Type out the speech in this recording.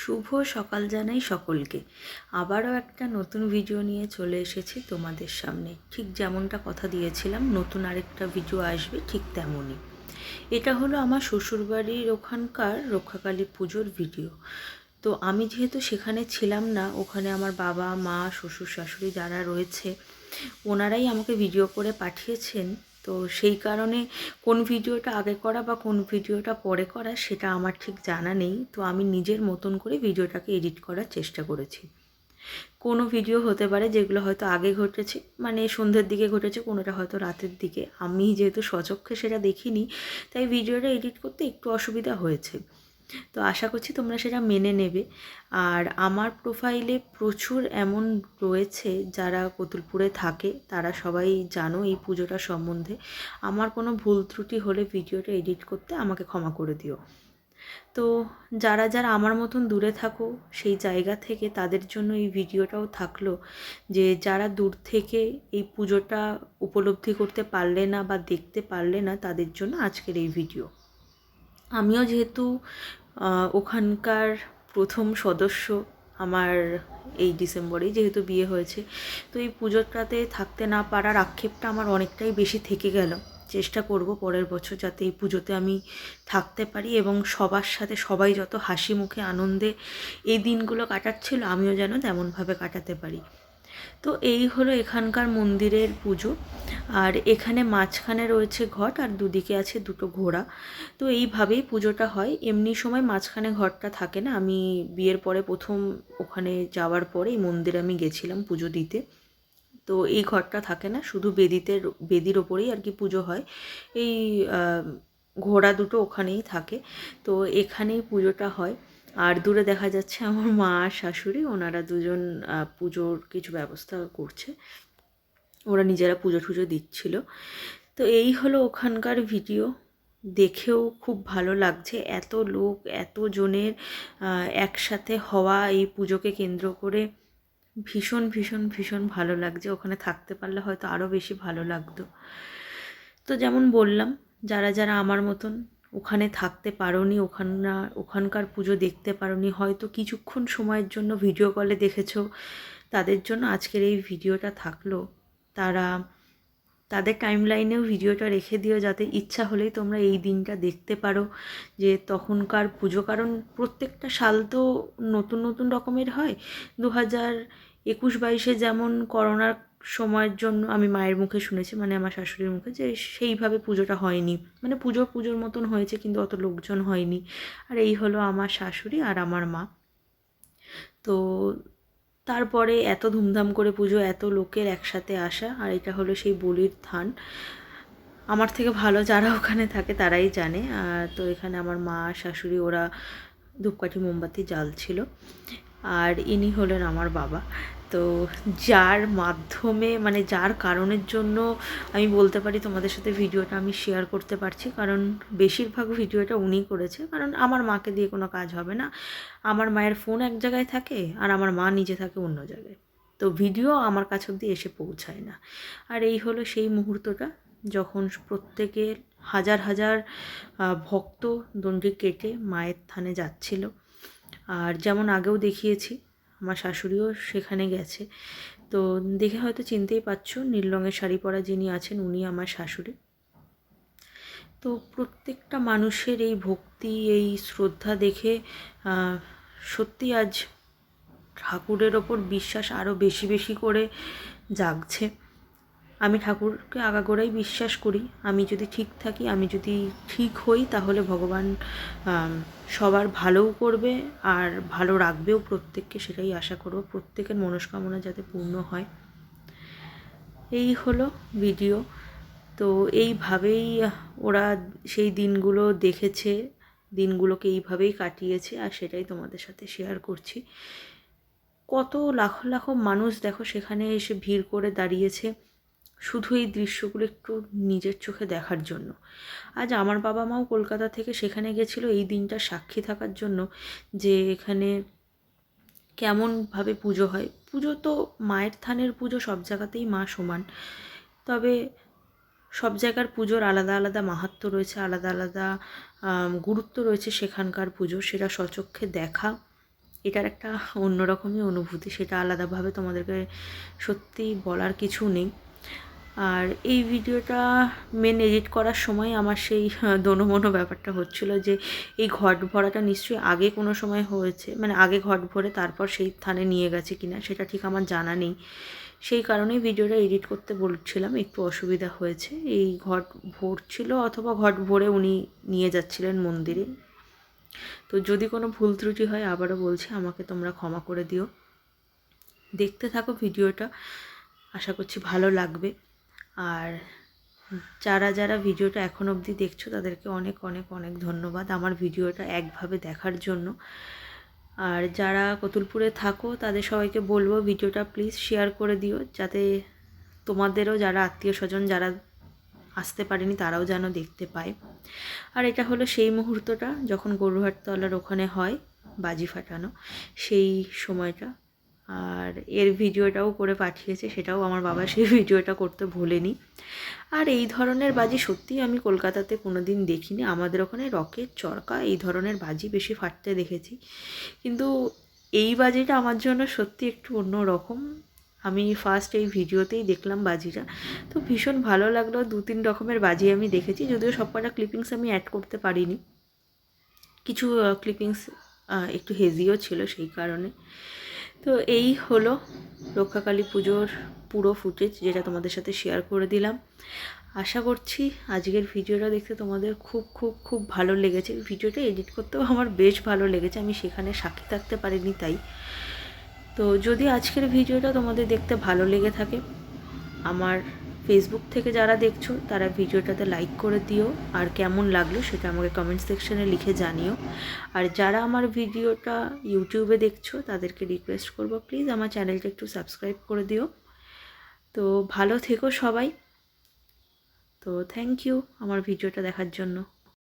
শুভ সকাল জানাই সকলকে। আবারও একটা নতুন ভিডিও নিয়ে চলে এসেছি তোমাদের সামনে। ঠিক যেমনটা কথা দিয়েছিলাম, নতুন আরেকটা ভিডিও আসবে ঠিক তেমনই। এটা হলো আমার শ্বশুরবাড়ির ওখানকার রক্ষাকালী পুজোর ভিডিও তো আমি যেহেতু সেখানে ছিলাম না, ওখানে আমার বাবা, মা, শ্বশুর শাশুড়ি যারা রয়েছে, ওনারাই আমাকে ভিডিও করে পাঠিয়েছেন। তো সেই কারণে কোন ভিডিওটা আগে করা বা কোন ভিডিওটা পরে করা সেটা আমার ঠিক জানা নেই। তো আমি নিজের মতন করে ভিডিওটাকে এডিট করার চেষ্টা করেছি। কোনো ভিডিও হতে পারে যেগুলো হয়তো আগে ঘটেছে মানে সন্ধ্যের দিকে ঘটেছে, কোনোটা হয়তো রাতের দিকে। আমি যেহেতু স্বচক্ষে সেটা দেখিনি, তাই ভিডিওটা এডিট করতে একটু অসুবিধা হয়েছে। তো আশা করছি তোমরা সেটা মেনে নেবে। আর আমার প্রোফাইলে প্রচুর এমন রয়েছে যারা কতুলপুরে থাকে, তারা সবাই জানো এই পুজোটা সম্বন্ধে। আমার কোনো ভুল ত্রুটি হলে ভিডিওটা এডিট করতে আমাকে ক্ষমা করে দিও। তো যারা যারা আমার মতন দূরে থাকো, সেই জায়গা থেকে তাদের জন্য এই ভিডিওটাও থাকল যে যারা দূর থেকে এই পুজোটা উপলব্ধি করতে পারলে না বা দেখতে পারলে না তাদের জন্য আজকের এই ভিডিও। আমিও যেহেতু ওখানকার প্রথম সদস্য আমার এই ডিসেম্বরেই যেহেতু বিয়ে হয়েছে। তো এই পুজোটাতে থাকতে না পারার আক্ষেপটা আমার অনেকটাই বেশি থেকে গেল। চেষ্টা করব পরের বছর যাতে এই পুজোতে আমি থাকতে পারি এবং সবার সাথে সবাই যত হাসি মুখে আনন্দে এই দিনগুলো কাটাচ্ছিল, আমিও যেন তেমনভাবে কাটাতে পারি। তো এই হলো এখানকার মন্দিরের পুজো। আর এখানে মাঝখানে রয়েছে ঘট, আর দুদিকে আছে দুটো ঘোড়া। তো এইভাবেই পুজোটা হয়। এমনি সময় মাঝখানে ঘরটা থাকে না। আমি বিয়ের পরে প্রথম ওখানে যাওয়ার পরে এই মন্দিরে আমি গেছিলাম পুজো দিতে। তো এই ঘরটা থাকে না, শুধু বেদিতে, বেদির ওপরেই আর কি পুজো হয়। এই ঘোড়া দুটো ওখানেই থাকে। তো এখানেই পুজোটা হয়। আর দূরে দেখা যাচ্ছে আমার মা আর শাশুড়ি, ওনারা দুজন পুজোর কিছু ব্যবস্থা করছে। ওরা নিজেরা পুজো টুজো দিচ্ছিল। তো এই হলো ওখানকার ভিডিও। দেখেও খুব ভালো লাগছে। এত লোক, এত জনের একসাথে হওয়া এই পুজোকে কেন্দ্র করে ভীষণ ভীষণ ভীষণ ভালো লাগছে। ওখানে থাকতে পারলে হয়তো আরও বেশি ভালো লাগতো। তো যেমন বললাম, যারা যারা আমার মতন ওখানে থাকতে পারোনি ওখানা ওখানকার পুজো দেখতে পারোনি, হয়তো কিছুক্ষণ সময়ের জন্য ভিডিও কলে দেখেছ। তাদের জন্য আজকের এই ভিডিওটা থাকল। তারা, তাদের টাইম লাইনেও ভিডিওটা রেখে দিও যাতে ইচ্ছা হলেই তোমরা এই দিনটা দেখতে পারো, যে তখনকার পুজো। কারণ প্রত্যেকটা সাল তো নতুন নতুন রকমের হয়। দু হাজার একুশ বাইশে যেমন করোনার সময়ের জন্য আমি মায়ের মুখে শুনেছি মানে আমার শাশুড়ির মুখে, যে সেইভাবে পুজোটা হয়নি। মানে পুজো পুজোর মতন হয়েছে, কিন্তু অত লোকজন হয়নি। আর এই হলো আমার শাশুড়ি আর আমার মা। তো তারপরে এত ধুমধাম করে পুজো, এত লোকের একসাথে আসা, আর এটা হলো সেই বলির থান। আমার থেকে ভালো যারা ওখানে থাকে তারাই জানে। আর তো এখানে আমার মা, শাশুড়ি, ওরা ধূপকাঠি, মোমবাতি জ্বালছিল আর ইনি হলেন আমার বাবা। তো যার মাধ্যমে মানে যার কারণের জন্য আমি বলতে পারি তোমাদের সাথে ভিডিওটা আমি শেয়ার করতে পারছি। কারণ বেশিরভাগ ভিডিওটা উনি করেছে। কারণ আমার মাকে দিয়ে কোনো কাজ হবে না। আমার মায়ের ফোন এক জায়গায় থাকে আর আমার মা নিজে থাকে অন্য জায়গায়। তো ভিডিও আমার কাছ অব্দি এসে পৌঁছায় না। আর এই হলো সেই মুহূর্তটা যখন প্রত্যেকে হাজার হাজার ভক্ত দণ্ডি কেটে মায়ের থানে যাচ্ছিল। আর যেমন আগেও দেখিয়েছি, আমার শাশুড়িও সেখানে গেছে। তো দেখে হয়তো চিনতেই পারছ, নীল রঙের শাড়ি পরা যিনি আছেন উনি আমার শাশুড়ি। তো প্রত্যেকটা মানুষের এই ভক্তি, এই শ্রদ্ধা দেখে সত্যি আজ ঠাকুরের ওপর বিশ্বাস আরও বেশি বেশি করে জাগছে। আমি ঠাকুরকে আগাগোড়াই বিশ্বাস করি। আমি যদি ঠিক থাকি, আমি যদি ঠিক হই, তাহলে ভগবান সবার ভালোও করবে আর ভালো রাখবেও প্রত্যেককে, সেটাই আশা করব। প্রত্যেকের মনস্কামনা যাতে পূর্ণ হয়। এই হলো ভিডিও। তো এইভাবেই ওরা সেই দিনগুলো দেখেছে, দিনগুলোকে এইভাবেই কাটিয়েছে, আর সেটাই তোমাদের সাথে শেয়ার করছি। কত লাখো লাখো মানুষ দেখো, সেখানে এসে ভিড় করে দাঁড়িয়েছে। শুধু এই দৃশ্যগুলো একটু নিজের চোখে দেখার জন্য। আজ আমার বাবা মাও কলকাতা থেকে সেখানে গেছিল এই দিনটা সাক্ষী থাকার জন্য যে এখানে কেমনভাবে পুজো হয়। পুজো তো মায়ের থানের পুজো সব জায়গাতেই মা সমান। তবে সব জায়গার পুজোর আলাদা আলাদা মাহাত্ম রয়েছে, আলাদা আলাদা গুরুত্ব রয়েছে সেখানকার পুজো সেটা সচক্ষে দেখা, এটার একটা অন্যরকমই অনুভূতি। সেটা আলাদাভাবে তোমাদেরকে সত্যি বলার কিছু নেই। আর এই ভিডিওটা মেন এডিট করার সময় আমার সেই দোনোমনো ব্যাপারটা হচ্ছিল যে এই ঘট ভরাটা নিশ্চয়ই আগে কোনো সময় হয়েছে মানে আগে ঘট ভরে তারপর সেই থানে নিয়ে গেছে কিনা সেটা ঠিক আমার জানা নেই। সেই কারণেই ভিডিওটা এডিট করতে বলছিলাম, একটু অসুবিধা হয়েছে। এই ঘট ভরছিল অথবা ঘট ভরে উনি নিয়ে যাচ্ছিলেন মন্দিরে। তো যদি কোনো ভুল ত্রুটি হয় আবারও বলছি, আমাকে তোমরা ক্ষমা করে দিও। দেখতে থাকো ভিডিওটা, আশা করছি ভালো লাগবে। আর যারা যারা ভিডিওটা এখন অবধি দেখছ, তাদেরকে অনেক অনেক অনেক ধন্যবাদ আমার ভিডিওটা একভাবে দেখার জন্য। আর যারা কতুলপুরে থাকো, তাদের সবাইকে বলব ভিডিওটা প্লিজ শেয়ার করে দিও, যাতে তোমাদেরও যারা আত্মীয় স্বজন যারা আসতে পারেনি, তারাও যেন দেখতে পায়। আর এটা হলো সেই মুহূর্তটা যখন গরুহাটতলার ওখানে হয় বাজি ফাটানো, সেই সময়টা। আর এর ভিডিওটাও করে পাঠিয়েছে, সেটাও আমার বাবা সেই ভিডিওটা করতে ভোলেনি। আর এই ধরনের বাজি সত্যিই আমি কলকাতাতে কোনো দিন দেখিনি। আমাদের ওখানে রকেট, চরকা এই ধরনের বাজি বেশি ফাটতে দেখেছি। কিন্তু এই বাজিটা আমার জন্য সত্যি একটু অন্য রকম। আমি ফার্স্ট এই ভিডিওতেই দেখলাম বাজিটা। তো ভীষণ ভালো লাগল, দু তিন রকমের বাজি আমি দেখেছি, যদিও সব কটা ক্লিপিংস আমি অ্যাড করতে পারিনি। কিছু ক্লিপিংস একটু হেজিও ছিল সেই কারণে। তো এই হলো রক্ষাকালী পুজোর পুরো ফুটেজ যেটা তোমাদের সাথে শেয়ার করে দিলাম। আশা করছি আজকের ভিডিওটা দেখতে তোমাদের খুব খুব খুব ভালো লেগেছে। ভিডিওটা এডিট করতেও আমার বেশ ভালো লেগেছে। আমি সেখানে সাক্ষী থাকতে পারিনি তাই। তো যদি আজকের ভিডিওটা তোমাদের দেখতে ভালো লেগে থাকে, আমার ফেসবুক থেকে যারা দেখছ, তারা ভিডিওটাতে লাইক করে দিও। আর কেমন লাগল সেটা আমাকে কমেন্ট সেকশানে লিখে জানিও। আর যারা আমার ভিডিওটা ইউটিউবে দেখছ, তাদেরকে রিকোয়েস্ট করব প্লিজ আমার চ্যানেলটা একটু সাবস্ক্রাইব করে দিও। তো ভালো থেকো সবাই। তো থ্যাংক ইউ আমার ভিডিওটা দেখার জন্য।